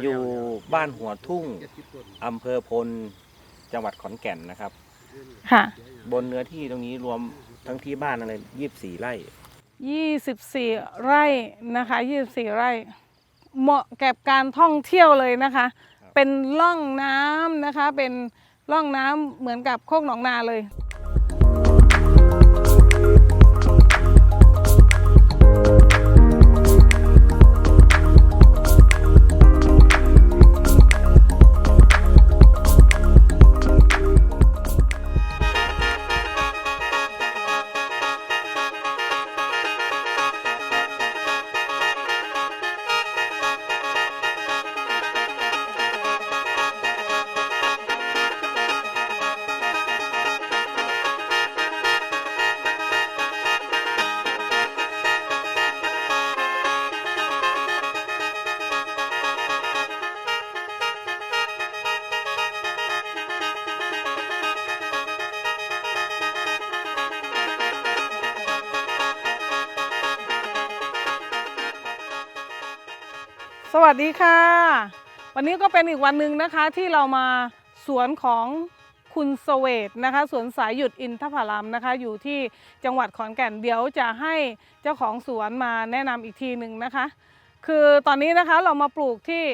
อยู่บ้านหัวทุ่งอำเภอพลจังหวัดขอนแก่นนะครับ ค่ะ บนเนื้อที่ตรงนี้รวมทั้งที่บ้านอะไรยี่สิบสี่ไร่24ไร่นะคะ24ไร่ เหมาะแก่การท่องเที่ยวเลยนะคะครับเป็นร่องน้ำนะคะ เป็นร่องน้ำเหมือนกับโคกหนองนาเลย วัสดีค่ะ วันนี้ก็เป็นอีกวันหนึ่งนะคะที่เรามาสวนของคุณสเวตนะคะสวนสายหยุดอินทผลัมนะคะ อยู่ที่จังหวัดขอนแก่นเดี๋ยวจะให้เจ้าของสวนมาแนะนำอีกทีหนึ่งนะคะ คือตอนนี้นะคะเรามาปลูกที่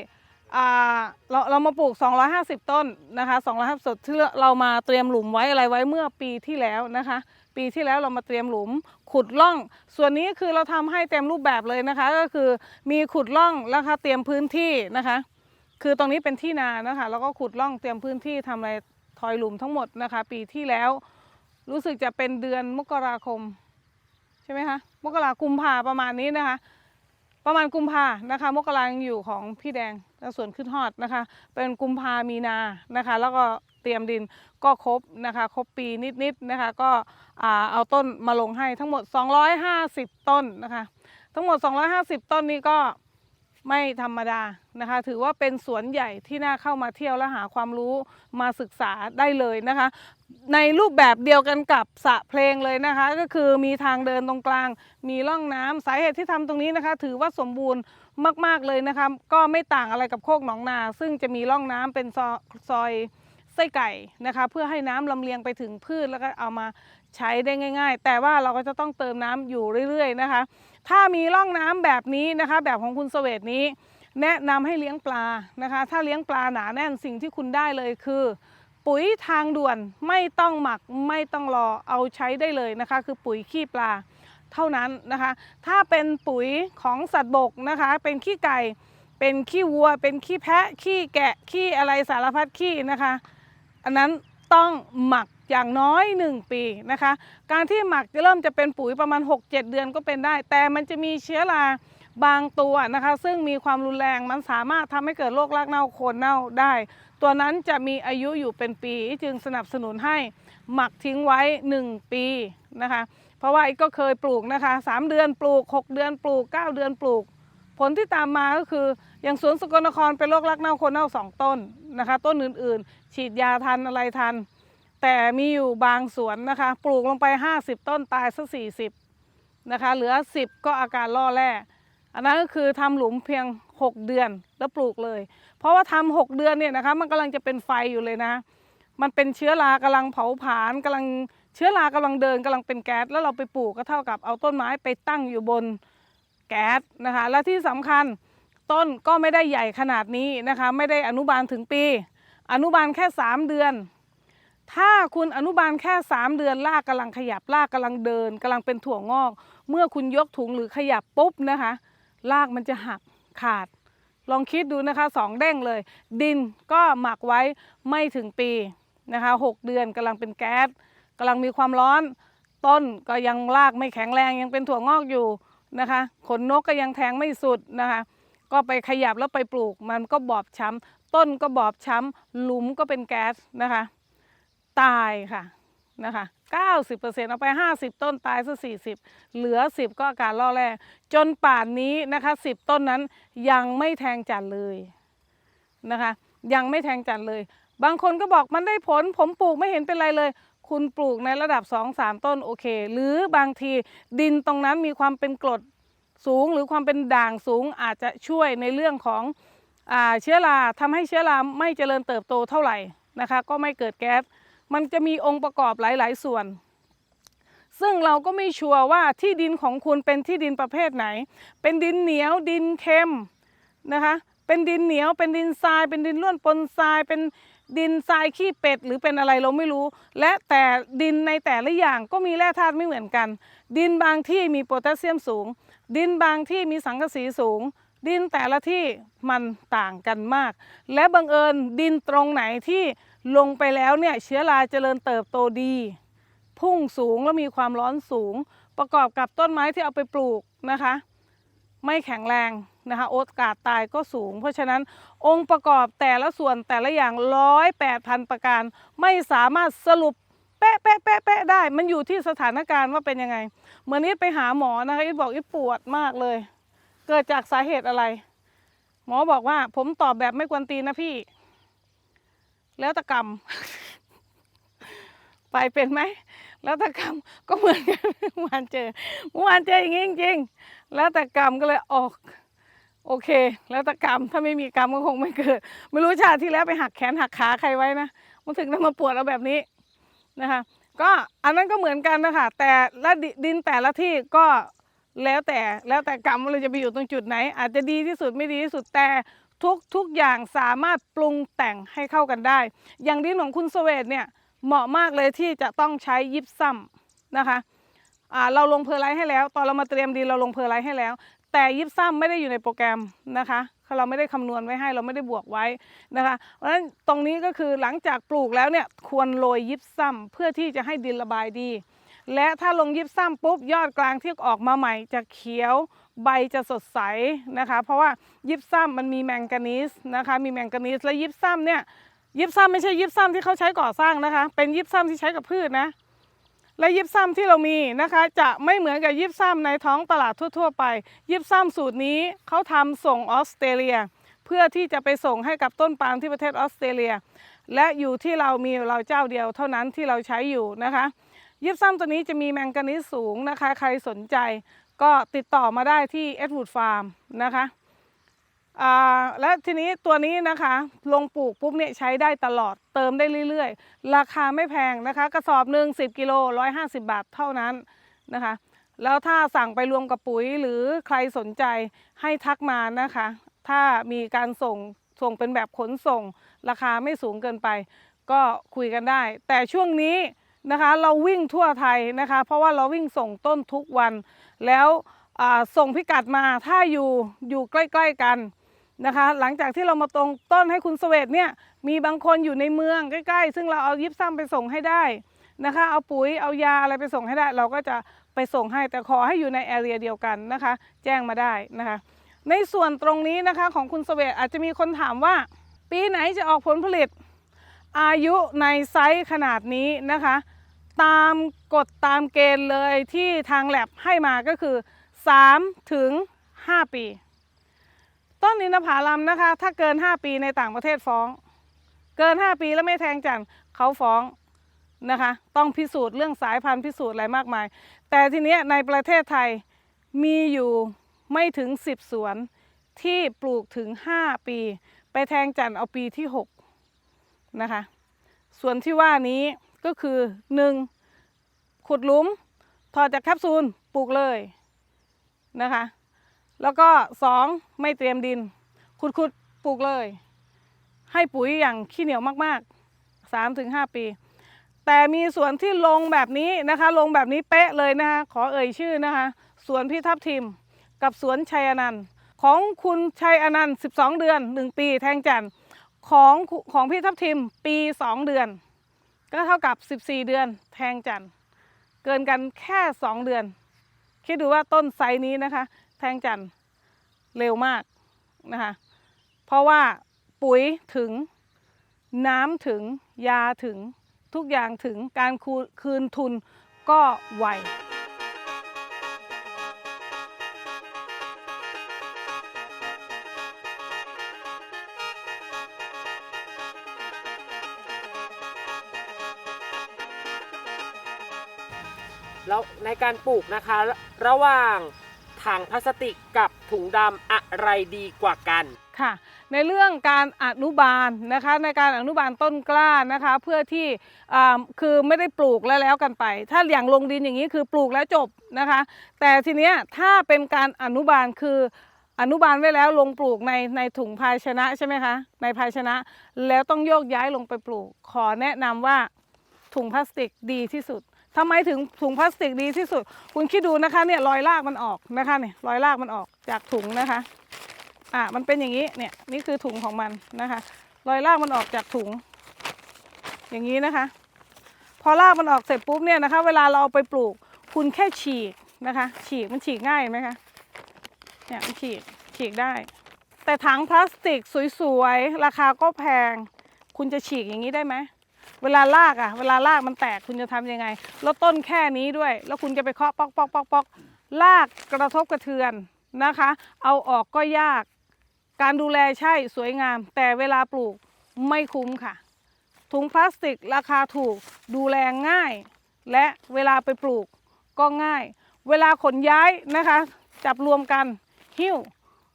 อ่าเราเรามาปลูก 250 ต้นนะคะ250ต้นที่เรามาเตรียมหลุมไว้อะไรไว้เมื่อปีที่แล้วนะคะ ปีที่แล้วเรามาเตรียมหลุม ขุดร่อง ส่วนนี้คือเราทำให้เต็มรูปแบบเลยนะคะ ก็คือมีขุดร่องแล้วคะเตรียมพื้นที่นะคะ คือตรงนี้เป็นที่นานะคะ แล้วก็ขุดร่องเตรียมพื้นที่ทำอะไรทอยหลุมทั้งหมดนะคะ ปีที่แล้ว รู้สึกจะเป็นเดือนมกราคมใช่ไหมคะมกรากุมภาประมาณนี้นะคะ ประมาณกุมภานะคะ มกรายังอยู่ของพี่แดงและส่วนขึ้นฮอดนะคะ เป็นกุมภามีนานะคะ แล้วก็ รียมดินก็ครบนะคะครบปีนิดๆนะคะก็เอาต้นมาลงให้ทั้งหมด 250 ต้นนะคะทั้งหมด 250 ต้นนี้ก็ไม่ธรรมดานะคะ ถือว่าเป็นสวนใหญ่ที่น่าเข้ามาเที่ยวและหาความรู้มาศึกษาได้เลยนะคะ ในรูปแบบเดียวกันกับสระเพลงเลยนะคะ ก็คือมีทางเดินตรงกลาง มีร่องน้ำสาเหตุที่ทำตรงนี้นะคะ ถือว่าสมบูรณ์มาก ๆเลยนะคะ ก็ไม่ต่างอะไรกับโคกหนองนา ซึ่งจะมีร่องน้ำเป็นซอซอย ไส้ไก่นะคะ เพื่อให้น้ำลำเลียงไปถึงพืชแล้วก็เอามาใช้ได้ง่าย ๆ แต่ว่าเราก็จะต้องเติมน้ำอยู่เรื่อยๆนะคะ ถ้ามีร่องน้ำแบบนี้นะคะ แบบของคุณเสวตนี้ แนะนำให้เลี้ยงปลานะคะ ถ้าเลี้ยงปลาหนาแน่นสิ่งที่คุณได้เลยคือ ปุ๋ยทางด่วนไม่ต้องหมักไม่ต้องรอเอาใช้ได้เลยนะคะ คือปุ๋ยขี้ปลาเท่านั้นนะคะ ถ้าเป็นปุ๋ยของสัตว์บกนะคะ เป็นขี้ไก่ เป็นขี้วัว เป็นขี้แพะ ขี้แกะ ขี้อะไรสารพัดขี้นะคะ อันนั้นต้องหมักอย่างน้อย 1 ปีนะคะ การที่หมักจะเริ่มจะเป็นปุ๋ยประมาณ 6-7 เดือนก็เป็นได้ แต่มันจะมีเชื้อราบางตัวนะคะ ซึ่งมีความรุนแรงมันสามารถทำให้เกิดโรครากเน่าโคนเน่าได้ ตัวนั้นจะมีอายุอยู่เป็นปี จึงสนับสนุนให้หมักทิ้งไว้ 1 ปีนะคะ เพราะว่าอีกก็เคยปลูกนะคะ 3 เดือนปลูก 6 เดือนปลูก 9 เดือนปลูก ผลที่ตามมาก็คือ อย่างสวนสกลนครเป็นโรครักเน่าโคนเน่าสองต้นนะคะ ต้นอื่นๆ ฉีดยาทันอะไรทัน แต่มีอยู่บางสวนนะคะ ปลูกลงไป 50 ต้นตายซะ40นะคะ เหลือ 10 ก็อาการล่อแร่อันนั้นก็คือทำหลุมเพียง 6 เดือนแล้วปลูกเลย เพราะว่าทำ6เดือนเนี่ยนะคะ มันกำลังจะเป็นไฟอยู่เลยนะ มันเป็นเชื้อรากำลังเผาผลาญกำลังเชื้อรากำลังเดินกำลังเป็นแก๊สแล้วเราไปปลูกก็เท่ากับเอาต้นไม้ไปตั้งอยู่บนแก๊สนะคะ และที่สำคัญ ต้นก็ไม่ได้ใหญ่ขนาดนี้นะคะ ไม่ได้อนุบาลถึงปี อนุบาลแค่ 3 เดือน ถ้าคุณอนุบาลแค่ 3 เดือนรากกำลังขยับรากกำลังเดินกำลังเป็นถั่วงอก เมื่อคุณยกถุงหรือขยับปุ๊บนะคะรากมันจะหักขาด ลองคิดดูนะคะสองเด้งเลย ดินก็หมักไว้ไม่ถึงปีนะคะหกเดือนกำลังเป็นแก๊สกำลังมีความร้อน ต้นก็ยังรากไม่แข็งแรงยังเป็นถั่วงอกอยู่นะคะ ขนนกก็ยังแทงไม่สุดนะคะ ก็ไปขยับแล้วไปปลูก มันก็บอบช้ำต้นก็บอบช้ำหลุมก็เป็นแก๊สนะคะ ตายค่ะนะคะ90%เอาไป 50 ต้นตายซะ40 เหลือ 10 ก็อาการล่อแร่จนป่านนี้นะคะ 10 ต้นนั้นยังไม่แทงจันเลยนะคะ ยังไม่แทงจันเลย บางคนก็บอกมันได้ผล ผมปลูกไม่เห็นเป็นไรเลย คุณปลูกในระดับ 2-3 ต้นโอเค หรือบางทีดินตรงนั้นมีความเป็นกรด สูงหรือความเป็นด่างสูงอาจจะช่วยในเรื่องของอเชื้อราทำให้เชื้อราไม่เจริญเติบโตเท่าไหร่นะคะ ก็ไม่เกิดแก๊สมันจะมีองค์ประกอบหลาย ๆ ส่วน ซึ่งเราก็ไม่ชัวร์ว่าที่ดินของคุณเป็นที่ดินประเภทไหน เป็นดินเหนียวดินเค็มนะคะ เป็นดินเหนียวเป็นดินทราย เป็นดินร่วนปนทรายเป็น ดินทรายขี้เป็ดหรือเป็นอะไรเราไม่รู้ และแต่ดินในแต่ละอย่างก็มีแร่ธาตุไม่เหมือนกัน ดินบางที่มีโพแทสเซียมสูง ดินบางที่มีสังกะสีสูง ดินแต่ละที่มันต่างกันมาก และบังเอิญดินตรงไหนที่ลงไปแล้วเนี่ยเชื้อราเจริญเติบโตดี พุ่งสูงแล้วมีความร้อนสูง ประกอบกับต้นไม้ที่เอาไปปลูกนะคะ ไม่แข็งแรง นะคะโอกาสตายก็สูง เพราะฉะนั้นองค์ประกอบแต่ละส่วนแต่ละอย่างร้อยแปดพันประการไม่สามารถสรุปเป๊ะเป๊ะเป๊ะเป๊ะได้ มันอยู่ที่สถานการณ์ว่าเป็นยังไง เหมือนนิดไปหาหมอนะคะอิดบอกอิดปวดมากเลย เกิดจากสาเหตุอะไร หมอบอกว่าผมตอบแบบไม่กวนตีนนะพี่ แล้วตะกรรม ไปเป็นไหม แล้วแต่กรรมก็เหมือนกันเมื่อวานเจอเมื่อวานเจออย่างนี้จริงๆแล้วแต่กรรมก็เลยออก โอเค แล้วต่กรรมถ้าไม่มีกรรมก็คงไม่เกิด ไม่รู้ชาติที่แล้วไปหักแขนหักขาใครไว้นะมันถึงได้มาปวดเอาแบบนี้นะคะ ก็อันนั้นก็เหมือนกันนะคะแต่ละดิดินแต่ละที่ก็แล้วแต่แล้วแต่กรรมว่าเราจะไปอยู่ตรงจุดไหน อาจจะดีที่สุดไม่ดีที่สุดแต่ทุกทุกอย่างสามารถปรุงแต่งให้เข้ากันได้ อย่างดินของคุณสเวตเนี่ยเหมาะมากเลยที่จะต้องใช้ยิปซัมนะคะเราลงเพอร์ไลท์ให้แล้ว ตอนเรามาเตรียมดินเราลงเพอร์ไลท์ให้แล้ว แต่ยิปซัมไม่ได้อยู่ในโปรแกรมนะคะเราไม่ได้คำนวณไว้ให้เราไม่ได้บวกไว้นะคะ เพราะฉะนั้นตรงนี้ก็คือหลังจากปลูกแล้วเนี่ยควรโรยยิปซัมเพื่อที่จะให้ดินระบายดี และถ้าลงยิปซัมปุ๊บยอดกลางที่ออกมาใหม่จะเขียวใบจะสดใสนะคะ เพราะว่ายิปซัมมันมีแมงกานีสนะคะ มีแมงกานีสและยิปซัมเนี่ยยิปซัมไม่ใช่ยิปซัมที่เขาใช้ก่อสร้างนะคะ เป็นยิปซัมที่ใช้กับพืชนะ และยิปซัมที่เรามีนะคะ จะไม่เหมือนกับยิปซัมในท้องตลาดทั่ว ๆ ไป ยิปซัมสูตรนี้เขาทำส่งออสเตรเลีย เพื่อที่จะไปส่งให้กับต้นปาล์มที่ประเทศออสเตรเลีย และอยู่ที่เรามีเราเจ้าเดียวเท่านั้นที่เราใช้อยู่นะคะยิปซัมตัวนี้จะมีแมงกานีสสูงนะคะ ใครสนใจก็ติดต่อมาได้ที่เอ็ดวูดฟาร์มนะคะ และทีนี้ตัวนี้นะคะ ลงปลูกปุ๊บเนี่ยใช้ได้ตลอดเติมได้เรื่อยๆ ราคาไม่แพงนะคะ กระสอบหนึ่ง10 กิโล 150 บาทเท่านั้นนะคะ แล้วถ้าสั่งไปรวมกับปุ๋ยหรือใครสนใจให้ทักมานะคะ ถ้ามีการส่งส่งเป็นแบบขนส่ง ราคาไม่สูงเกินไป ก็คุยกันได้ แต่ช่วงนี้นะคะเราวิ่งทั่วไทยนะคะ เพราะว่าเราวิ่งส่งต้นทุกวัน แล้วส่งพิกัดมาถ้าอยู่อยู่ใกล้ ๆกัน นะคะ หลังจากที่เรามาตรงต้นให้คุณสเวตเนี่ยมีบางคนอยู่ในเมืองใกล้ ๆ ซึ่งเราเอายิปซัมไปส่งให้ได้นะคะ เอาปุ๋ยเอายาอะไรไปส่งให้ได้ เราก็จะไปส่งให้แต่ขอให้อยู่ในแอเรียเดียวกันนะคะ แจ้งมาได้นะคะ ในส่วนตรงนี้นะคะของคุณสเวตอาจจะมีคนถามว่า ปีไหนจะออกผลผลิต อายุในไซส์ขนาดนี้นะคะ ตามกฎตามเกณฑ์เลยที่ทางแลบให้มาก็คือ 3 ถึง 5 ปี ต้นอินทผลัมนะคะ ถ้าเกิน 5 ปีในต่างประเทศฟ้อง เกิน 5 ปีแล้วไม่แทงจันทร์เขาฟ้องนะคะ ต้องพิสูจน์เรื่องสายพันธุ์พิสูจน์อะไรมากมาย แต่ทีนี้ในประเทศไทยมีอยู่ไม่ถึง 10 สวนที่ปลูกถึง 5 ปี ไปแทงจันทร์เอาปีที่ 6 นะคะส่วนที่ว่านี้ก็คือ 1. ขุดหลุมถอดจากแคปซูลปลูกเลยนะคะ แล้วก็สองไม่เตรียมดิน ขุดขุดปลูกเลย ให้ปุ๋ยอย่างขี้เหนียวมากๆ3-5ปี แต่มีสวนที่ลงแบบนี้นะคะ ลงแบบนี้เป๊ะเลยนะคะ ขอเอ่ยชื่อนะคะสวนพี่ทับทิม กับสวนชัยอนันต์ของคุณชัยอนันต์12 เดือน 1 ปีแทงจันทร์ของของพี่ทับทิมปี 2 เดือน ก็เท่ากับ 14 เดือนแทงจันทร์เกินกันแค่ 2 เดือน คิดดูว่าต้นไซนี้นะคะ แทงจันเร็วมากนะคะ เพราะว่าปุ๋ยถึงน้ำถึงยาถึงทุกอย่างถึงการคืนทุนก็ไวแล้วในการปลูกนะคะ ระหว่าง ถังพลาสติกกับถุงดำอะไรดีกว่ากันค่ะในเรื่องการอนุบาลนะคะในการอนุบาลต้นกล้านะคะเพื่อที่อ่าคือไม่ได้ปลูกแล้วแล้วกันไป ถ้าอย่างลงดินอย่างนี้คือปลูกแล้วจบนะคะ แต่ทีเนี้ยถ้าเป็นการอนุบาลคืออนุบาลไว้แล้วลงปลูกในในถุงภาชนะใช่ไหมคะในภาชนะแล้วต้องโยกย้ายลงไปปลูก ขอแนะนำว่าถุงพลาสติกดีที่สุด ทำไมถึงถุงพลาสติกดีที่สุด คุณคิดดูนะคะเนี่ยรอยรากมันออกนะคะเนี่ยรอยรากมันออกจากถุงนะคะ อะมันเป็นอย่างนี้เนี่ยนี่คือถุงของมันนะคะ รอยรากมันออกจากถุง อย่างนี้นะคะ พอรากมันออกเสร็จปุ๊บเนี่ยนะคะ เวลาเราเอาไปปลูก คุณแค่ฉีกนะคะ ฉีกมันฉีกง่ายไหมคะเนี่ยมันฉีกฉีกได้ แต่ถังพลาสติกสวยๆราคาก็แพง คุณจะฉีกอย่างนี้ได้ไหม เวลาลากอะ่ะเวลาลากมันแตกคุณจะทำยังไง แล้วต้นแค่นี้ด้วย แล้วคุณจะไปเคาะปอกปอกปอกปอกลากกระทบกระเทือนนะคะ เอาออกก็ยาก การดูแลใช่สวยงาม แต่เวลาปลูกไม่คุ้มค่ะ ถุงพลาสติกราคาถูกดูแลง่าย และเวลาไปปลูกก็ง่าย เวลาขนย้ายนะคะ จับรวมกันหิ้ว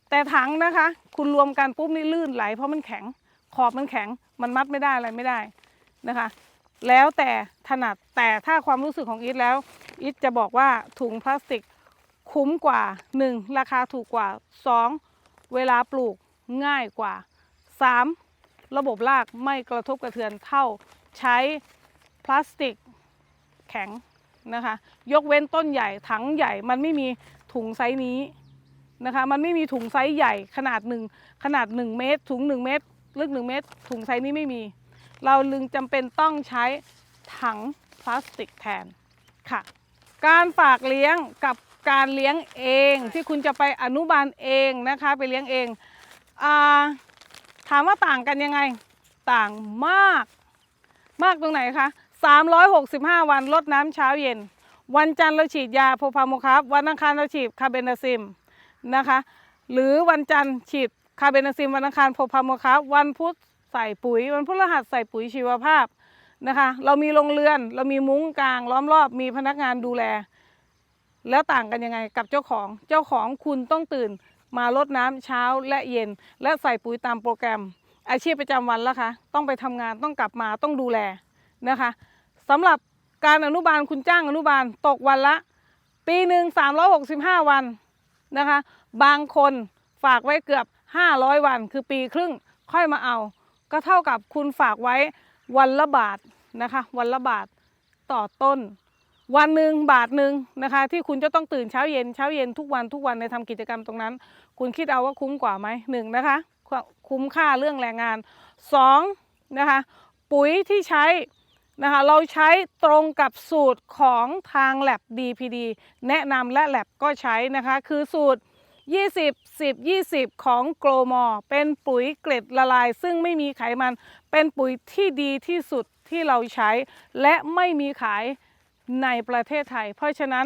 แต่ถังนะคะ คุณรวมกันปุ๊บนี่ลื่นไหลเพราะมันแข็ง ขอบมันแข็งมันมัดไม่ได้อะไรไม่ได้ นะคะ แล้วแต่ถนัดแต่ถ้าความรู้สึกของอีทแล้วอีทจะบอกว่าถุงพลาสติกคุ้มกว่า 1. ราคาถูกกว่า 2. เวลาปลูกง่ายกว่า 3. ระบบรากไม่กระทบกระเทือนเท่าใช้พลาสติกแข็งนะคะ ยกเว้นต้นใหญ่ถังใหญ่มันไม่มีถุงไซส์นี้นะคะ มันไม่มีถุงไซส์ใหญ่ขนาดหนึ่งขนาด 1 เมตรถุง 1 เมตรลึก 1 เมตรถุงไซส์นี้ไม่มี เราลึงจำเป็นต้องใช้ถังพลาสติกแทนค่ะ การฝากเลี้ยงกับการเลี้ยงเองที่คุณจะไปอนุบาลเองนะคะไปเลี้ยงเองอถามว่าต่างกันยังไงต่างมากมากตรงไหนคะ 365 วันลดน้ำเช้าเย็น วันจันทร์เราฉีดยาโพพาโมครับ วันอังคารเราฉีดคาเบนาซิมนะคะ หรือวันจันทร์ฉีดคาเบนาซิม วันอังคารโพพาโมครับ วันพุธ ใส่ปุ๋ยวันพฤหัสใส่ปุ๋ยชีวภาพนะคะ เรามีโรงเรือน เรามีมุ้งกลาง ล้อมรอบมีพนักงานดูแล แล้วต่างกันยังไงกับเจ้าของเจ้าของคุณต้องตื่น มารดน้ำเช้าและเย็น และใส่ปุ๋ยตามโปรแกรม อาชีพประจำวันแล้วคะต้องไปทำงานต้องกลับมาต้องดูแลนะคะสำหรับการอนุบาลคุณจ้างอนุบาลตกวันละ ปีหนึ่ง365 วันนะคะ บางคนฝากไว้เกือบ 500 วัน คือปีครึ่งค่อยมาเอา ก็เท่ากับคุณฝากไว้วันละบาทนะคะ วันละบาทต่อต้น วันหนึ่งบาทหนึ่งนะคะ ที่คุณจะต้องตื่นเช้าเย็นเช้าเย็นทุกวันทุกวันในทำกิจกรรมตรงนั้น คุณคิดเอาว่าคุ้มกว่าไหมหนึ่งนะคะ คุ้มค่าเรื่องแรงงานสองนะคะปุ๋ยที่ใช้นะคะเราใช้ตรงกับสูตรของทาง l a b DPD แนะนำและ l a b ก็ใช้นะคะ คือสูตร 20 10 20 ของโกลมอเป็นปุ๋ยเกล็ดละลาย ซึ่งไม่มีไขมัน เป็นปุ๋ยที่ดีที่สุดที่เราใช้ และไม่มีขายในประเทศไทย เพราะฉะนั้น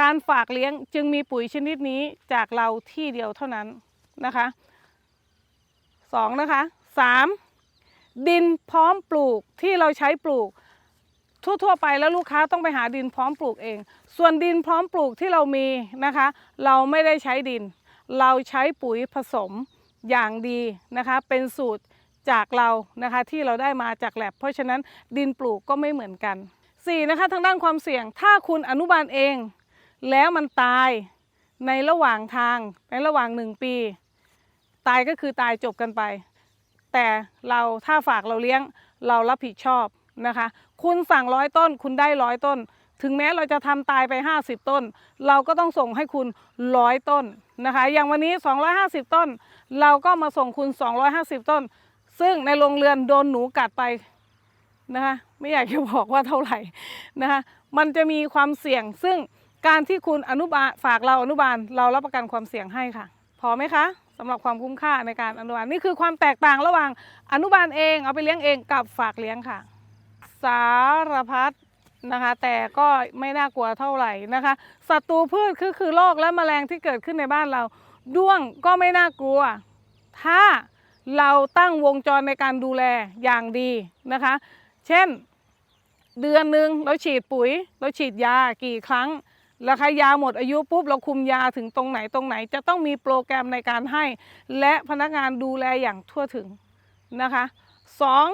การฝากเลี้ยงจึงมีปุ๋ยชนิดนี้จากเราที่เดียวเท่านั้นนะคะสองนะคะสามดินพร้อมปลูกที่เราใช้ปลูก ทั่วๆไปแล้วลูกค้าต้องไปหาดินพร้อมปลูกเอง ส่วนดินพร้อมปลูกที่เรามีนะคะ เราไม่ได้ใช้ดิน เราใช้ปุ๋ยผสมอย่างดีนะคะเป็นสูตรจากเรานะคะที่เราได้มาจากแลบเพราะฉะนั้นดินปลูกก็ไม่เหมือนกันสี่นะคะทางด้านความเสี่ยงถ้าคุณอนุบาลเอง แล้วมันตายในระหว่างทางในระหว่างหนึ่งปี ตายก็คือตายจบกันไป แต่เราถ้าฝากเราเลี้ยงเรารับผิดชอบนะคะ คุณสั่งร้อยต้น คุณได้ร้อยต้น ถึงแม้เราจะทำตายไป 50 ต้น เราก็ต้องส่งให้คุณร้อยต้นนะคะ อย่างวันนี้ 250 ต้น เราก็มาส่งคุณ 250 ต้น ซึ่งในโรงเรือนโดนหนูกัดไปนะคะ ไม่อยากจะบอกว่าเท่าไหร่นะคะ มันจะมีความเสี่ยง ซึ่งการที่คุณอนุบาลฝากเราอนุบาล เรารับประกันความเสี่ยงให้ค่ะ พอไหมคะสำหรับความคุ้มค่าในการอนุบาลนี่คือความแตกต่างระหว่างอนุบาลเองเอาไปเลี้ยงเองกับฝากเลี้ยงค่ะ สารพัด นะคะ แต่ก็ไม่น่ากลัวเท่าไหร่นะคะศัตรูพืชคือคือโรคและแมลงที่เกิดขึ้นในบ้านเรา ด้วงก็ไม่น่ากลัว ถ้าเราตั้งวงจรในการดูแลอย่างดีนะคะ เช่น เดือนหนึ่งเราฉีดปุ๋ย เราฉีดยากี่ครั้งราคายาหมดอายุปุ๊บเราคุมยาถึงตรงไหนตรงไหน จะต้องมีโปรแกรมในการให้ และพนักงานดูแลอย่างทั่วถึงนะคะสอง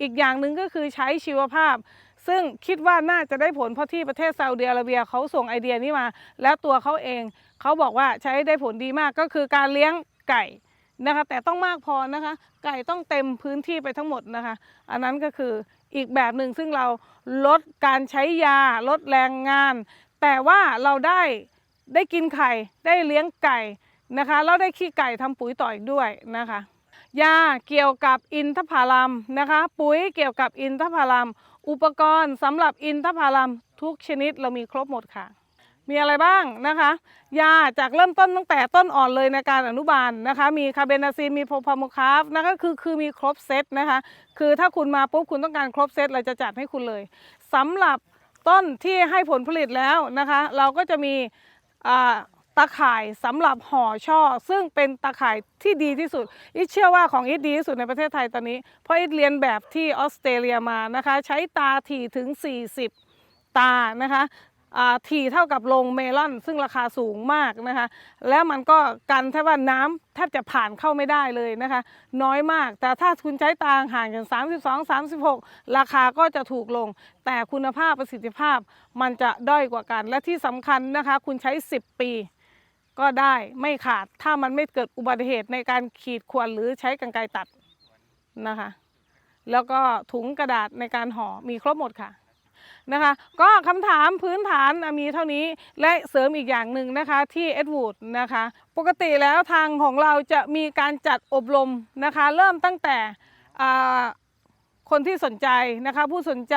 อีกอย่างหนึ่งก็คือใช้ชีวภาพ ซึ่งคิดว่าน่าจะได้ผลเพราะที่ประเทศซาอุดิอาระเบียเขาส่งไอเดียนี้มา แล้วตัวเขาเองเขาบอกว่าใช้ได้ผลดีมากก็คือการเลี้ยงไก่นะคะ แต่ต้องมากพอนะคะ ไก่ต้องเต็มพื้นที่ไปทั้งหมดนะคะ อันนั้นก็คืออีกแบบหนึ่งซึ่งเราลดการใช้ยาลดแรงงาน แต่ว่าเราได้ได้กินไข่ได้เลี้ยงไก่นะคะแล้วได้ขี้ไก่ทำปุ๋ยต่ออีกด้วยนะคะยาเกี่ยวกับอินทผลัมนะคะ ปุ๋ยเกี่ยวกับอินทผลัม อุปกรณ์สำหรับอินทผลัมทุกชนิดเรามีครบหมดค่ะ มีอะไรบ้างนะคะ ยาจากเริ่มต้นตั้งแต่ต้นอ่อนเลยในการอนุบาลนะคะ มีคาเบนาซีนมีโพพาโมคาฟนะคะคือคือมีครบเซตนะคะ คือถ้าคุณมาปุ๊บคุณต้องการครบเซตเราจะจัดให้คุณเลยสำหรับต้นที่ให้ผลผลิตแล้วนะคะ เราก็จะมีอ่า ตาข่ายสำหรับห่อช่อ ซึ่งเป็นตาข่ายที่ดีที่สุดอีทเชื่อว่าของอีทดีที่สุดในประเทศไทยตอนนี้ เพราะอีทเรียนแบบที่ออสเตรเลียมานะคะ ใช้ตาถี่ถึง 40 ตานะคะถี่เท่ากับโรงเมลอน ซึ่งราคาสูงมากนะคะ แล้วมันก็กันแทบว่าน้ำแทบจะผ่านเข้าไม่ได้เลยนะคะ น้อยมาก แต่ถ้าคุณใช้ตาห่างกัน 32 36 ราคาก็จะถูกลง แต่คุณภาพประสิทธิภาพมันจะด้อยกว่ากัน และที่สำคัญนะคะ คุณใช้ 10 ปี ก็ได้ไม่ขาดถ้ามันไม่เกิดอุบัติเหตุในการขีดข่วนหรือใช้กรรไกรตัดนะคะ แล้วก็ถุงกระดาษในการห่อมีครบหมดค่ะนะคะ ก็คำถามพื้นฐานมีเท่านี้และเสริมอีกอย่างหนึ่งนะคะที่เอ็ดวูดนะคะ ปกติแล้วทางของเราจะมีการจัดอบรมนะคะ เริ่มตั้งแต่คนที่สนใจนะคะ ผู้สนใจ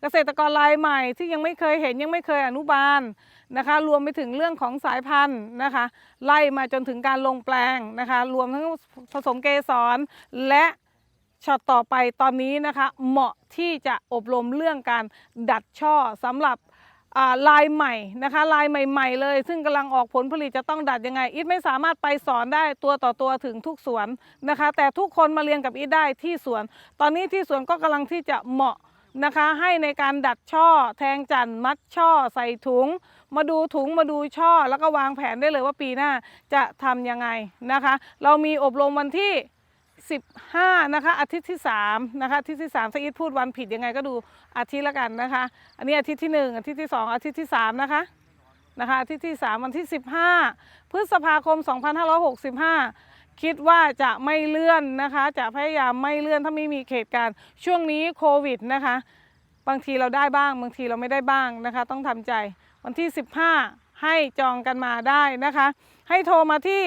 เกษตรกรรายใหม่ที่ยังไม่เคยเห็นยังไม่เคยอนุบาล นะคะ รวมไปถึงเรื่องของสายพันธุ์นะคะ ไล่มาจนถึงการลงแปลงนะคะ รวมทั้งผสมเกสรและช็อตต่อไปตอนนี้นะคะ เหมาะที่จะอบรมเรื่องการดัดช่อสำหรับลายใหม่นะคะลายใหม่ ๆ เลย ซึ่งกำลังออกผลผลิตจะต้องดัดยังไงอีทไม่สามารถไปสอนได้ตัวต่อตัวถึงทุกสวนนะคะ แต่ทุกคนมาเรียนกับอีทได้ที่สวน ตอนนี้ที่สวนก็กำลังที่จะเหมาะ นะคะ ให้ในการดัดช่อ แทงจันมัดช่อใส่ถุง มาดูถุงมาดูช่อ แล้วก็วางแผนได้เลยว่าปีหน้าจะทำยังไงนะคะ เรามีอบรมวันที่ 15 นะคะ อาทิตย์ที่3นะคะอาทิตย์ที่3ถ้าอีทพูดวันผิดยังไงก็ดูอาทิตย์ละกันนะคะ อันนี้อาทิตย์ที่ 1 อาทิตย์ที่ 2 อาทิตย์ที่ 3 นะคะนะคะอาทิตย์ที่ 3 วันที่ 15 พฤษภาคม 2565 คิดว่าจะไม่เลื่อนนะคะ จะพยายามไม่เลื่อนถ้าไม่มีเหตุการณ์ช่วงนี้โควิดนะคะ บางทีเราได้บ้าง บางทีเราไม่ได้บ้างนะคะ ต้องทำใจวันที่ 15 ให้จองกันมาได้นะคะ ให้โทรมาที่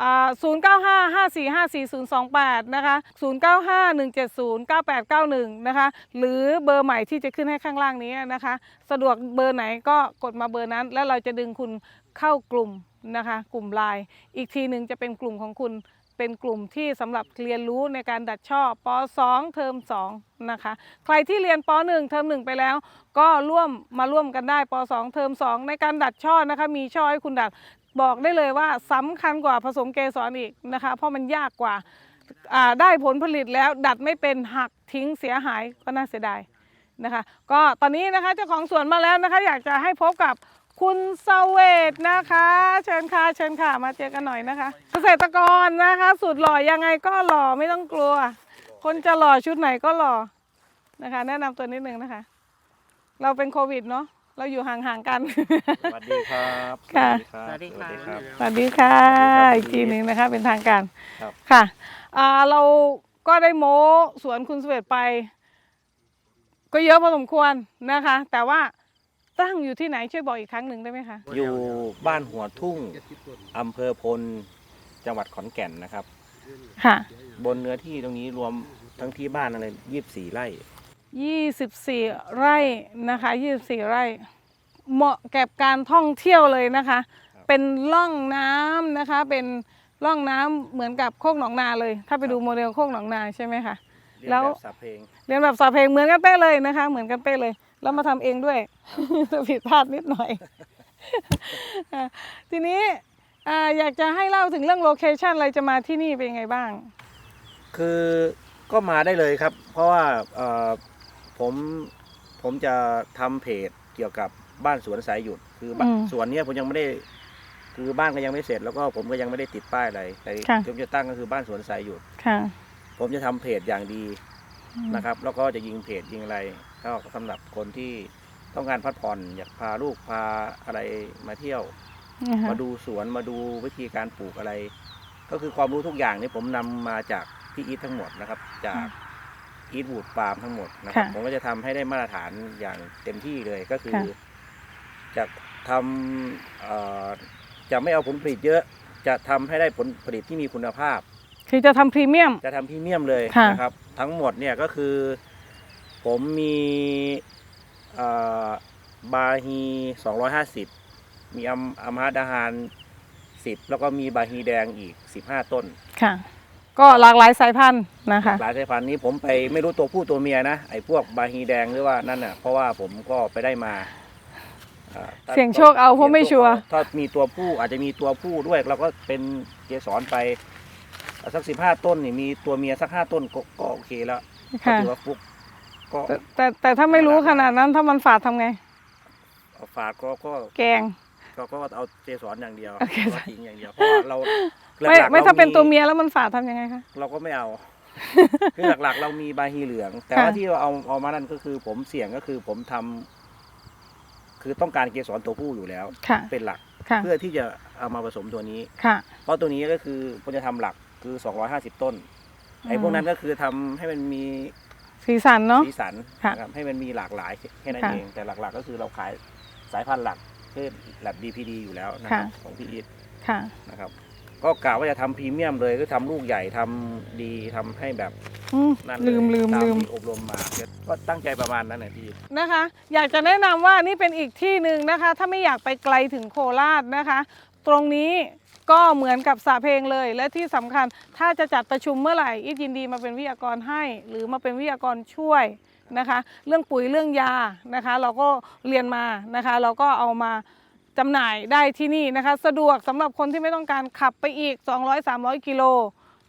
0955454028 นะคะ 0951709891 นะคะ หรือเบอร์ใหม่ที่จะขึ้นให้ข้างล่างนี้นะคะ สะดวกเบอร์ไหนก็กดมาเบอร์นั้น แล้วเราจะดึงคุณเข้ากลุ่ม นะคะ กลุ่มไลน์อีกทีหนึ่งจะเป็นกลุ่มของคุณเป็นกลุ่มที่สำหรับเรียนรู้ในการดัดช่อป .2 เทอม2นะคะใครที่เรียนป .1 เทอม1 ไปแล้ว ก็ร่วมมาร่วมกันได้ป .2 เทอม2 ในการดัดช่อนะคะ มีช่อให้คุณดัดบอกได้เลยว่าสำคัญกว่าผสมเกสรอีกนะคะ เพราะมันยากกว่าได้ผลผลิตแล้วดัดไม่เป็นหักทิ้งเสียหายก็น่าเสียดายนะคะ ก็ตอนนี้นะคะเจ้าของสวนมาแล้วนะคะ อยากจะให้พบกับ คุณสเวตนะคะ เชิญค่ะเชิญค่ะมาเจอกันหน่อยนะคะ เกษตรกรนะคะ สุดหล่อยังไงก็หล่อไม่ต้องกลัว คนจะหล่อชุดไหนก็หล่อนะคะ แนะนำตัวนิดนึงนะคะ เราเป็นโควิดเนาะเราอยู่ห่างๆกัน สวัสดีครับค่ะ สวัสดีครับ สวัสดีครับ สวัสดีค่ะสวัสดีครับอีกทีหนึ่งนะคะ เป็นทางการครับ ค่ะอ่าเราก็ได้โม้สวนคุณสเวตไป ก็เยอะพอสมควรนะคะ แต่ว่า ตั้งอยู่ที่ไหนช่วยบอกอีกครั้งหนึ่งได้ไหมคะอยู่บ้านหัวทุ่งอำเภอพล จังหวัดขอนแก่นนะครับ ค่ะบนเนื้อที่ตรงนี้รวมทั้งที่บ้านอะไรยี่สิบสี่ไร่ ยี่สิบสี่ไร่นะคะยี่สิบสี่ไร่ เหมาะแก่การท่องเที่ยวเลยนะคะครับเป็นล่องน้ำนะคะ เป็นล่องน้ำเหมือนกับโคกหนองนาเลย ถ้าไปดูโมเดลโคกหนองนาใช่ไหมคะ เรียนแล้วแบบสับเพลงเรียนแบบสาเพลงเหมือนกันเป๊ะเลยนะคะ เหมือนกันเป๊ะเลย แล้วมาทำเองด้วยผิดพลาดนิดหน่อยอะทีนี้อ่าอยากจะให้เล่าถึงเรื่องโลเคชันอะไรจะมาที่นี่เป็นยังไงบ้าง คือก็มาได้เลยครับ เพราะว่าเอ่อผมผมจะทำเพจเกี่ยวกับบ้านสวนสายหยุด คือบ้านอืมสวนเนี้ยผมยังไม่ได้ คือบ้านก็ยังไม่เสร็จ แล้วก็ผมก็ยังไม่ได้ติดป้ายอะไรแต่ค่ะผมจะตั้งก็คือบ้านสวนสายหยุดค่ะผมจะทำเพจอย่างดีนะครับ แล้วก็จะยิงเพจยิงอะไร ก็สำหรับคนที่ต้องการพักผ่อน อยากพาลูกพาอะไรมาเที่ยว นะคะมาดูสวนมาดูวิธีการปลูกอะไร ก็คือความรู้ทุกอย่างนี่ผมนำมาจากพี่อีททั้งหมดนะครับ จากอีทวูดฟาร์มทั้งหมดนะครับผมก็จะทำให้ได้มาตรฐานอย่างเต็มที่เลยก็คือจะทำเอ่อจะไม่เอาผลผลิตเยอะ จะทำให้ได้ผลผลิตที่มีคุณภาพ คือจะทำพรีเมียม จะทำพรีเมียมเลยค่ะ นะครับ ทั้งหมดเนี่ยก็คือ ผมมีเอ่อบาฮี250มีอัมอัมฮาดาฮาน10แล้วก็มีบาฮีแดงอีก15ต้น ค่ะ ก็หลากหลายสายพันธุ์นะคะหลายสายพันธุ์นี้ผมไปไม่รู้ตัวผู้ตัวเมียนะไอ้พวกบาฮีแดงหรือว่านั่นน่ะเพราะว่าผมก็ไปได้มาอ่าถ้าเสี่ยงโชคเอาเพราะไม่ชัวร์ถ้ามีตัวผู้อาจจะมีตัวผู้ด้วยเราก็เป็นเกสรไปเอาสักสิบห้าต้นนี่มีตัวเมียสักห้าต้นก็ก็โอเคแล้วก็ค่ะถือว่าฟุก ก็แต่แต่แต่ถ้าไม่รู้ขนาดนั้นถ้ามันฝาดทำไง เอาฝาดก็ก็แกง ก็ก็เอาเกสรอย่างเดียวโอเคก็ทิ้งอย่างเดียวเพราะว่าเราไม่หลักๆไม่รถ้าเป็นตัวเมียแล้วมันฝาดทำยังไงคะ เราก็ไม่เอาคือหลักๆ เรามีบาฮีเหลือง แต่ค่ะว่าที่เราเอาเอามานั่นก็คือ ผมเสี่ยงก็คือผมทำคือต้องการเกสรตัวผู้อยู่แล้ว ค่ะ เป็นหลักค่ะ เพื่อที่จะเอามาผสมตัวนี้ ค่ะ เพราะตัวนี้ก็คือผมจะทำหลักคือ 250 ต้น ไอ้พวกนั้นก็คือทำให้มันมี สีสันเนาะ สีสันค่ะนะครับให้มันมีหลากหลายแค่นั้นค่ะเอง แต่หลักๆ ก็คือเราขายสายพันธุ์หลักคือแลบ DPD อยู่แล้วนะครับค่ะ ของพี่อีทค่ะ นะครับ ก็กะว่าจะทำพรีเมียมเลยก็ทำลูกใหญ่ทำดีทำให้แบบอืมนั่นลืมลืมตาลืม ที่อบรมมาก็ตั้งใจประมาณนั้นนะพี่นะคะ อยากจะแนะนำว่านี่เป็นอีกที่หนึ่งนะคะ ถ้าไม่อยากไปไกลถึงโคราชนะคะ ตรงนี้ ก็เหมือนกับสาเพลงเลย และที่สำคัญถ้าจะจัดประชุมเมื่อไหร่อีทยินดีมาเป็นวิทยากรให้ หรือมาเป็นวิทยากรช่วยนะคะ เรื่องปุ๋ยเรื่องยานะคะ เราก็เรียนมานะคะ เราก็เอามาจำหน่ายได้ที่นี่นะคะ สะดวกสำหรับคนที่ไม่ต้องการขับไปอีก 200-300 กิโล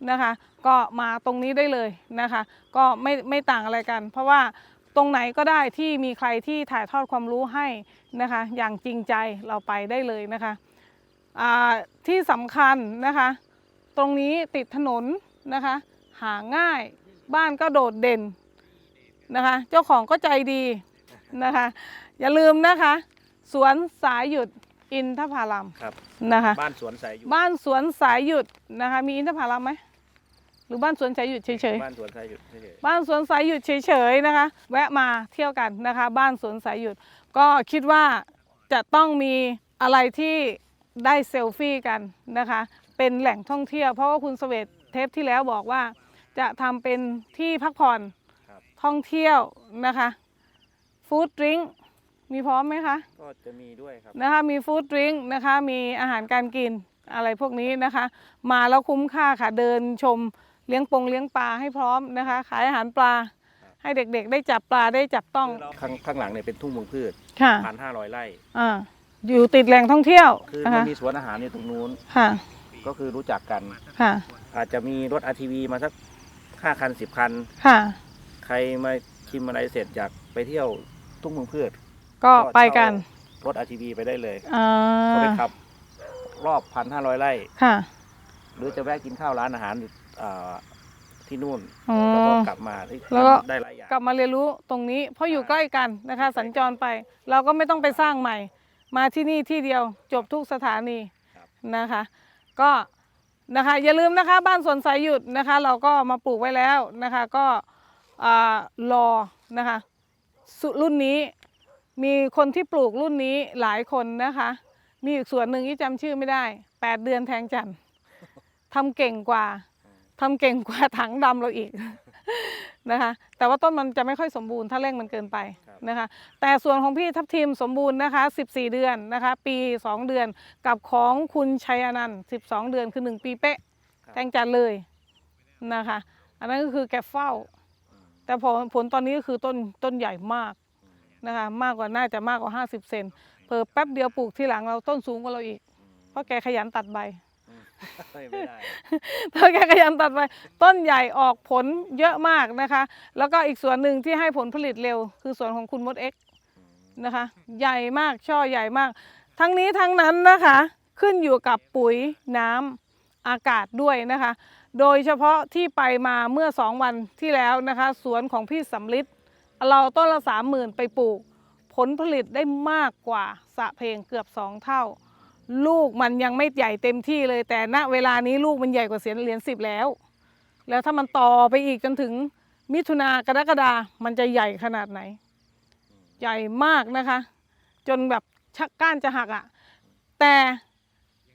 นะคะ ก็มาตรงนี้ได้เลยนะคะ ก็ไม่ไม่ต่างอะไรกัน เพราะว่าตรงไหนก็ได้ที่มีใครที่ถ่ายทอดความรู้ให้นะคะ อย่างจริงใจเราไปได้เลยนะคะ ที่สำคัญนะคะ ตรงนี้ติดถนนนะคะ หาง่ายบ้านก็โดดเด่นนะคะ เจ้าของก็ใจดีนะคะ อย่าลืมนะคะ สวนสายหยุดอินทผลัมครับนะคะบ้านสวนสายอยู่บ้านสวนสายหยุดนะคะ มีอินทผลัมไหมหรือบ้านสวนสายหยุดเฉยๆบ้านสวนสายอยู่เฉยบ้านสวนสายหยุดเฉยๆนะคะ แวะมาเที่ยวกันนะคะ บ้านสวนสายหยุดก็คิดว่าจะต้องมีอะไรที่ ได้เซลฟี่กันนะคะ เป็นแหล่งท่องเที่ยว เพราะว่าคุณเสวตเทปที่แล้วบอกว่า จะทำเป็นที่พักผ่อนครับท่องเที่ยวนะคะฟู้ดดริงก์มีพร้อมไหมคะ ก็จะมีด้วยครับนะคะมีฟู้ดดริงก์นะคะมีอาหารการกินอะไรพวกนี้นะคะ มาแล้วคุ้มค่าค่ะเดินชมเลี้ยงปงเลี้ยงปลาให้พร้อมนะคะขายอาหารปลา ให้เด็กๆ ได้จับปลาได้จับต้อง ข้างข้างหลังเนี่ยเป็นทุ่งเมืองพืชค่ะพันห้าร้อยไร่อ่า อยู่ติดแหล่งท่องเที่ยวคือนะมันคะมีสวนอาหารอยู่ตรงนู้น ค่ะก็คือรู้จักกัน ค่ะอาจจะมีรถ RTV มาสักห้าคันสิบคัน ค่ะ ใครมาชิมอะไรเสร็จอยากไปเที่ยวทุ่งเมืองพืชก็ไปกันเช่ารถ RTV ไปได้เลยอ่าก็ไปขับ รอบพันห้าร้อยไร่ ค่ะหรือจะแวะกินข้าวร้านอาหารอ่าที่นู่นอ๋อ แล้วก็กลับมาที่แล้วก็ ได้หลายอย่าง กลับมาเรียนรู้ตรงนี้เพราะอยู่ใกล้กันนะคะ สัญจรไป เราก็ไม่ต้องไปสร้างใหม่ มาที่นี่ที่เดียวจบทุกสถานีครับนะคะ ก็นะคะอย่าลืมนะคะบ้านสวนสายหยุดนะคะ เราก็มาปลูกไว้แล้วนะคะ ก็อ่ารอนะคะสุรุ่นนี้มีคนที่ปลูกรุ่นนี้หลายคนนะคะ มีอีกส่วนหนึ่งที่จำชื่อไม่ได้ 8 เดือนแทงจันทร์ทำเก่งกว่าทำเก่งกว่าถังดำเราอีกนะคะ แต่ว่าต้นมันจะไม่ค่อยสมบูรณ์ถ้าเร่งมันเกินไปครับ นะคะ แต่ส่วนของพี่ทับทิมสมบูรณ์นะคะ 14 เดือนนะคะ ปี 2 เดือนกับของคุณชัยอนันต์ 12 เดือนคือ 1 ปีเป๊ะครับแทงจันทร์เลยนะคะ อันนั้นก็คือแกเฝ้า แต่ผลผลตอนนี้ก็คือต้นต้นใหญ่มากนะคะมากกว่าน่าจะมากกว่า 50 เซนเพอแป๊บเดียวปลูกที่หลังเราต้นสูงกว่าเราอีก เพราะแกขยันตัดใบ ไม่ไม่ได้เพราะแกขยันตัดใบต้นใหญ่ออกผลเยอะมากนะคะ แล้วก็อีกส่วนหนึ่งที่ให้ผลผลิตเร็ว คือส่วนของคุณมดเอ็กนะคะ ใหญ่มากช่อใหญ่มาก ทั้งนี้ทั้งนั้นนะคะ ขึ้นอยู่กับปุ๋ยน้ำอากาศด้วยนะคะ โดยเฉพาะที่ไปมาเมื่อสองวันที่แล้วนะคะ สวนของพี่สำลิดเราต้นละสามหมื่นไปปลูก ผลผลิตได้มากกว่าสะเพลงเกือบสองเท่า ลูกมันยังไม่ใหญ่เต็มที่เลย แต่ณเวลานี้ลูกมันใหญ่กว่าเสียนเหรียญสิบแล้ว แล้วถ้ามันต่อไปอีกจนถึงมิถุนากรกฎามันจะใหญ่ขนาดไหน ใหญ่มากนะคะ จนแบบชักก้านจะหักอะ่ะ แต่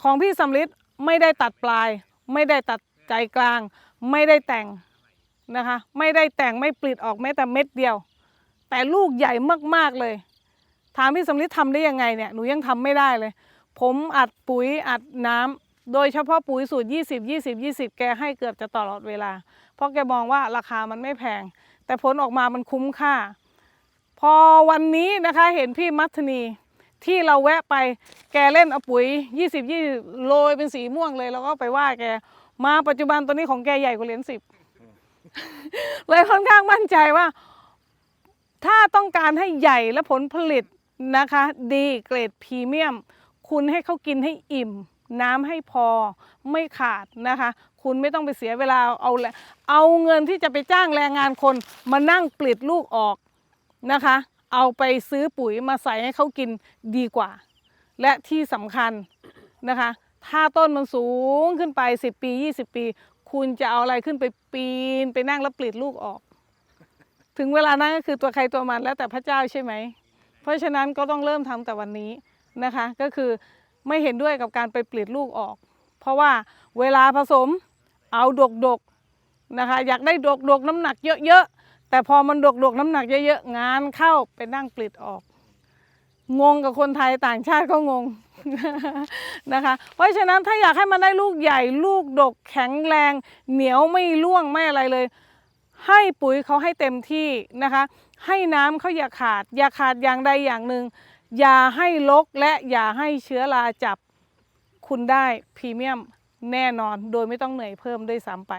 ของพี่สำลิดไม่ได้ตัดปลาย ไม่ได้ตัดใจกลาง ไม่ได้แต่งนะคะ ไม่ได้แต่งไม่ปลิดออกแม้แต่เม็ดเดียว แต่ลูกใหญ่มากๆเลย ถามพี่สำลิดทำได้ยังไงเนี่ยหนูยังทำไม่ได้เลย ผมอัดปุ๋ยอัดน้ำโดยเฉพาะปุ๋ยสูตร 20 20 20 แกให้เกือบจะตลอดเวลา เพราะแกมองว่าราคามันไม่แพง แต่ผลออกมามันคุ้มค่า พอวันนี้นะคะเห็นพี่มัทนีที่เราแวะไปแกเล่นเอาปุ๋ย 20 20 โรยเป็นสีม่วงเลยแล้วก็ไปว่าแกมาปัจจุบันตัวนี้ของแกใหญ่กว่าเหรียญสิบเลยค่อนข้างมั่นใจว่า ถ้าต้องการให้ใหญ่และผลผลิตนะคะ ดีเกรดพรีเมียม คุณให้เขากินให้อิ่ม น้ำให้พอไม่ขาดนะคะ คุณไม่ต้องไปเสียเวลาเอาเอาเงินที่จะไปจ้างแรงงานคนมานั่งปลิดลูกออกนะคะ เอาไปซื้อปุ๋ยมาใส่ให้เขากินดีกว่า และที่สำคัญนะคะ ถ้าต้นมันสูงขึ้นไป 10 ปี 20 ปี คุณจะเอาอะไรขึ้นไปปีนไปนั่งแล้วปลิดลูกออก ถึงเวลานั้นก็คือตัวใครตัวมันแล้วแต่พระเจ้าใช่ไหม เพราะฉะนั้นก็ต้องเริ่มทำแต่วันนี้ นะคะ ก็คือไม่เห็นด้วยกับการไปปลิดลูกออก เพราะว่าเวลาผสมเอาดกดกนะคะ อยากได้ดกดกน้ำหนักเยอะๆ แต่พอมันดกดกน้ำหนักเยอะๆ งานเข้าไปนั่งปลิดออก งงกับคนไทยต่างชาติก็งงนะคะ เพราะฉะนั้นถ้าอยากให้มันได้ลูกใหญ่ลูกดกแข็งแรง เหนียวไม่ร่วงไม่อะไรเลย ให้ปุ๋ยเขาให้เต็มที่นะคะ ให้น้ำเขาอย่าขาด อย่าขาดอย่างใดอย่างหนึ่ง อย่าให้ลกและอย่าให้เชื้อราจับคุณได้พรีเมียมแน่นอนโดยไม่ต้องเหนื่อยเพิ่มด้วยซ้ำไป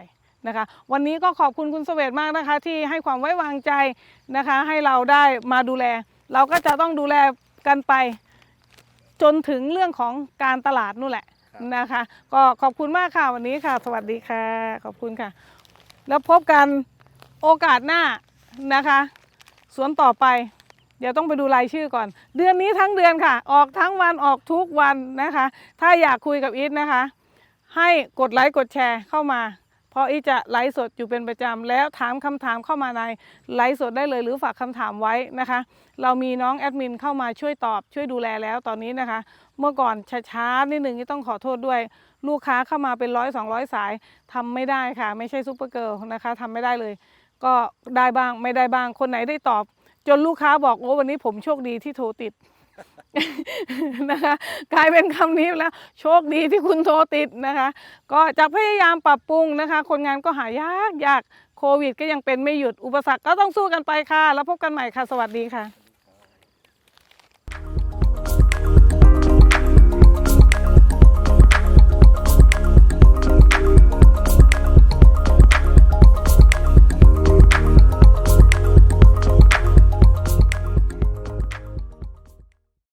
นะคะวันนี้ก็ขอบคุณคุณเสวตมากนะคะ ที่ให้ความไว้วางใจนะคะ ให้เราได้มาดูแล เราก็จะต้องดูแลกันไป จนถึงเรื่องของการตลาดนู่นแหละนะคะ ก็ขอบคุณมากค่ะวันนี้ค่ะ สวัสดีค่ะ ขอบคุณค่ะ แล้วพบกันโอกาสหน้านะคะ สวนต่อไป เดี๋ยวต้องไปดูรายชื่อก่อน เดือนนี้ทั้งเดือนค่ะ ออกทั้งวันออกทุกวันนะคะ ถ้าอยากคุยกับอีทนะคะ ให้กดไลค์กดแชร์เข้ามา เพราะอีทจะไลฟ์สดอยู่เป็นประจำแล้วถามคำถามเข้ามาในไลฟ์สดได้เลยหรือฝากคำถามไว้นะคะ เรามีน้องแอดมินเข้ามาช่วยตอบช่วยดูแลแล้วตอนนี้นะคะ เมื่อก่อนช้าๆนิดหนึ่งนี่ต้องขอโทษด้วยลูกค้าเข้ามาเป็นร้อยสองร้อยสายทำไม่ได้ค่ะ ไม่ใช่ซูเปอร์เกิร์ลนะคะทำไม่ได้เลย ก็ได้บ้างไม่ได้บ้างคนไหนได้ตอบ จนลูกค้าบอกโอ้วันนี้ผมโชคดีที่โทรติดนะคะกลายเป็นคำนี้แล้วโชคดีที่คุณโทรติดนะคะ ก็จะพยายามปรับปรุงนะคะ คนงานก็หายากยากโควิด ก็ยังเป็นไม่หยุดอุปสรรคก็ต้องสู้กันไปค่ะ แล้วพบกันใหม่ค่ะ สวัสดีค่ะ